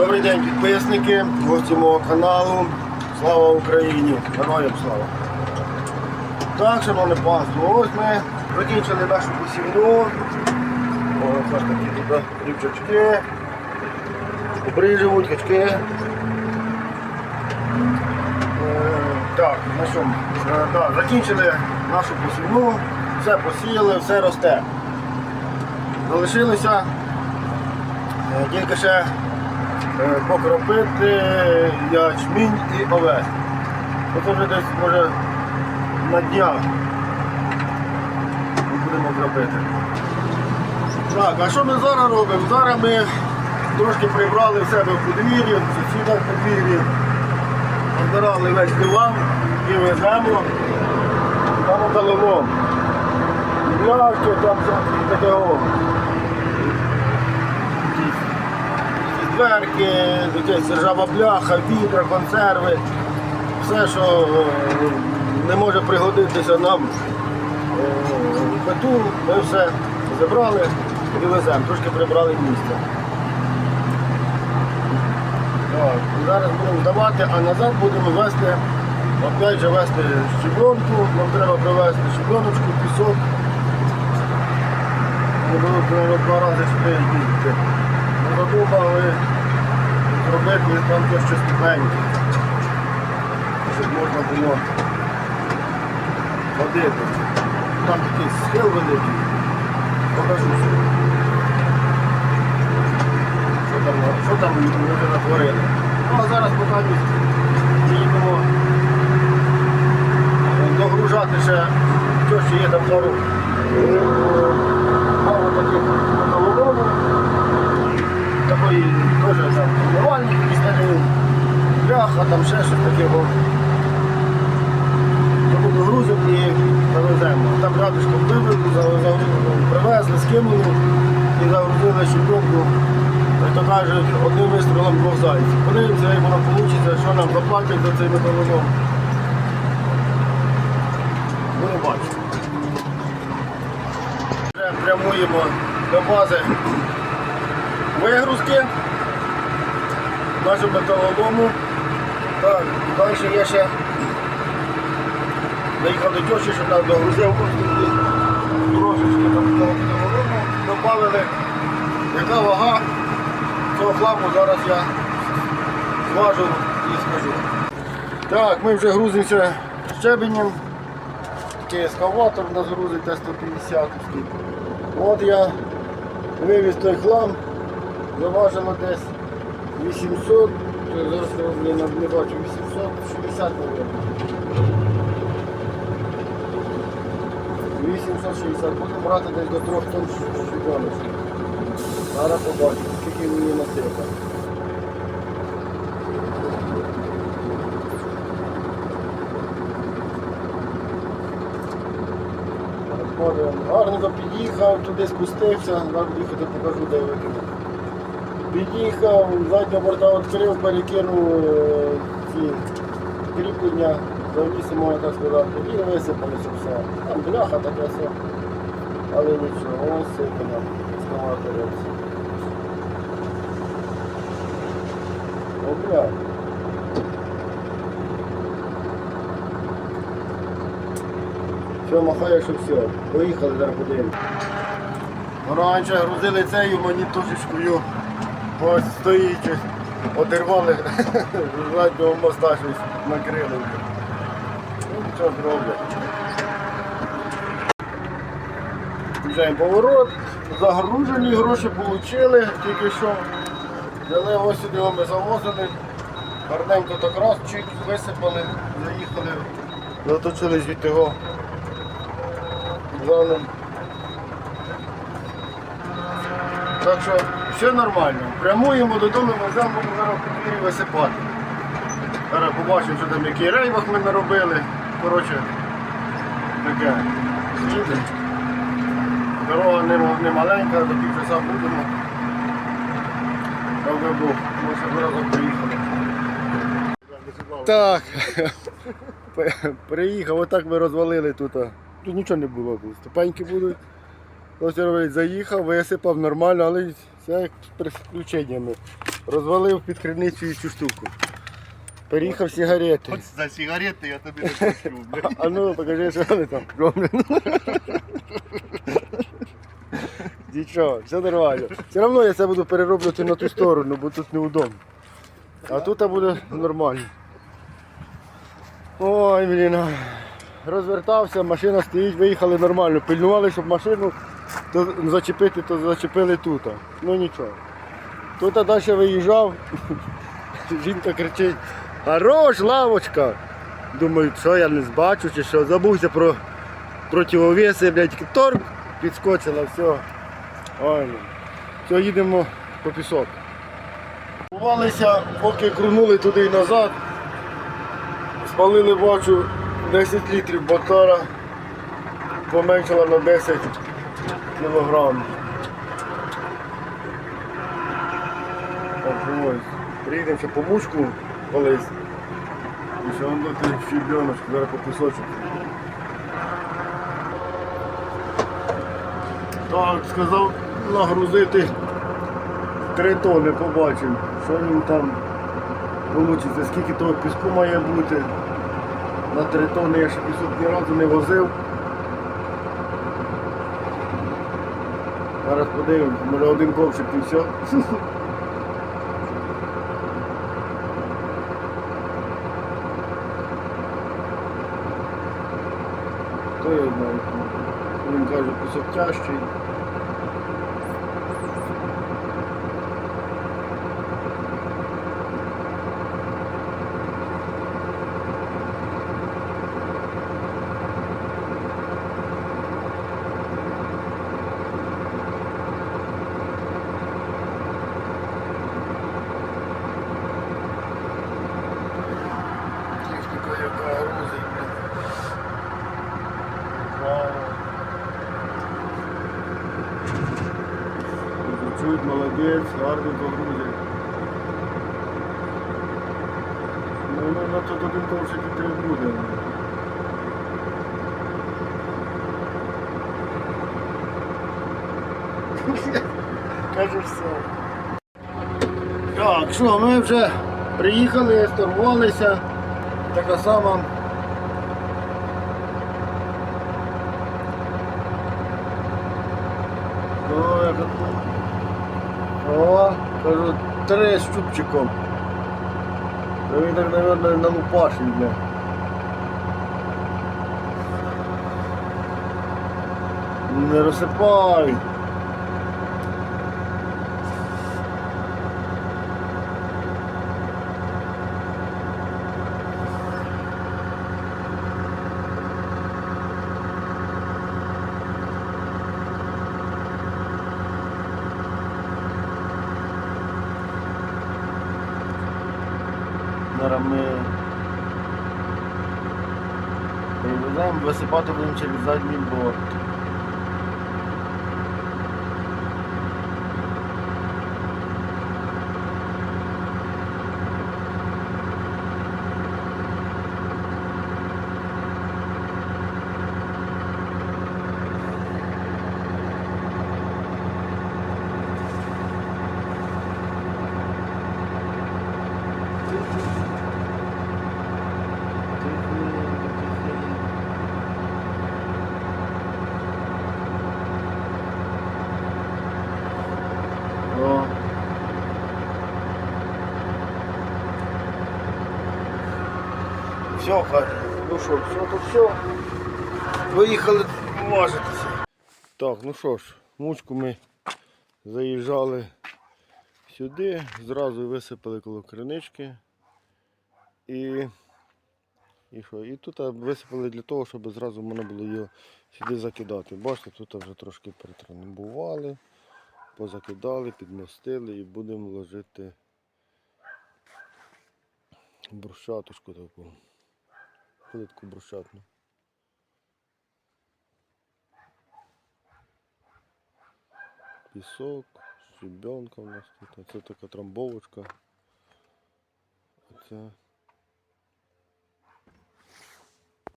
Добрий день, підписники, гості мого каналу. Слава Україні! Героям слава! Так, шановне панство, ось ми закінчили нашу посівну. Ось ось такі тут рівчачки, кубри живуть, качки. Е, Так, на що? Е, так, закінчили нашу посівну, все посіяли, все росте. Залишилося е, тільки ще е, покропити ячмінь і овес. Оце вже десь може на днях будемо кропити. Так, а що ми зараз робимо? Зараз ми трошки прибрали в себе в подвір'ї, в сусідах подвір'ї, збирали весь диван і веземо на металолом. Пляшки, там все о. Якась ржава бляха, відра, консерви, все, що е, не може пригодитися нам е, в биту, ми все забрали і веземо, трошки прибрали місце. Так, зараз будемо здавати, а назад будемо вести, опять же вести щеблонку, нам треба привезти щеблоночку, пісок. Ми були два рази сюди їздити. Ми задумали зробити там то щось тепленьке, щоб можна було ходити. Там такий схил великий. Покажу собі. Що там, що там люди натворили. Ну а зараз поки ми їдемо догружати ще що ще є там пару пару таких. Такої теж там умивальник пістолет, бляха, там ще щось таке. Тому догрузимо і завеземо. Там рядышком вивезли, привезли, скинули і загрузили. Як то кажуть, одним вистрілом двох зайців. Подивимося, як воно вийде, що нам заплатять за цей металолом. Будемо бачити. Вже прямуємо до бази вигрузки нашого металолому. Так, далі є ще Заїхав до тьоші, щоб нам догрузив трошечки там металолому. Добавили, яка вага цього хламу, зараз я зважу і скажу. Так, ми вже грузимося щебенем. Такий ескаватор у нас грузить Т-150. От я вивіз той хлам, заважило десь 800, зараз не не бачу, 860, мабуть. 860, будемо брати десь до 3 тонн щебеночки. Зараз побачимо, скільки мені насипа. Гарненько під'їхав, туди спустився, зараз їхати покажу, де викинув. Під'їхав, заднього борта відкрив, перекинув е, ці кріплення, завіси, можна так сказати, і висипалося все. Там бляха таке все. Але нічого, ось сипано, ескаватор. О, бля. Все, махає, що все. Поїхали, зараз подивимось. Раніше грузили цею монітушечкою. Ось стоїть, щось одервали з заднього моста щось накрили. Ну, нічого зроблять. Включаємо поворот, загружені, гроші отримали, тільки що. Взяли ось сюди ми завозили. Гарненько так раз, чик, висипали, заїхали, заточили звідти його. Залом. Так що все нормально. Прямуємо додому, веземо будемо зараз в висипати. Зараз побачимо, що там який рейвах ми наробили. Коротше, таке. Дорога не маленька, до півчаса будемо. Правда Бог, ми ще разом приїхали. Так, приїхав, отак ми розвалили тут. Тут нічого не було, ступеньки будуть. Ось заїхав, висипав нормально, але все як з приключеннями. Розвалив під криницею цю штуку. Переїхав сигарети. Хоч за сигарети я тобі не плачу, блядь. А ну покажи, що вони там роблять. Нічого, все нормально. Все одно я це буду перероблювати на ту сторону, бо тут неудобно. А тут буде нормально. Ой, блін. Розвертався, машина стоїть, виїхали нормально. Пильнували, щоб машину то зачепити, то зачепили тут. Ну нічого. Тут далі виїжджав, жінка кричить, хорош, лавочка. Думаю, що я не збачу чи що, забувся про противовеси, блядь, торг, підскочила, все. Ой, ну. все, їдемо по пісок. Ховалися, поки крунули туди і назад. Спалили бачу 10 літрів ботара, поменшила на 10 кілограмів. Так, ось. Приїдемо ще по мушку колись. І ще он доти щебеночку, зараз по пісочок. Так, сказав нагрузити три тони, побачимо, що він там вийде, скільки того піску має бути. На три тони я ще пісок ні разу не возив. Зараз подивимось, може один ковчик і все. Хто його знає. Він каже, пісок тяжчий. Техніка яка грузить. Вау. Молодець, гарно погрузить. Ну, ну, на тут один ковшик і три буде. Каже все. Так, що, ми вже приїхали, сторгувалися. Така сама. О, як от- О, кажу, три з чубчиком. Та Він так, мабуть, налупаший, бля. Не розсипай. Зараз ми привеземо, висипати будемо через задній борт. О. Все, каже. Ну що, все, то все. Виїхали важитися. Так, ну що ж, мучку ми заїжджали сюди, зразу висипали коло кринички. І, і що? І тут висипали для того, щоб зразу можна було його сюди закидати. Бачите, тут вже трошки притрамбували, позакидали, підмостили і будемо ложити брусчаточку таку. Плитку брусчатну. Пісок, щебенка у нас тут. Це така трамбовочка. Це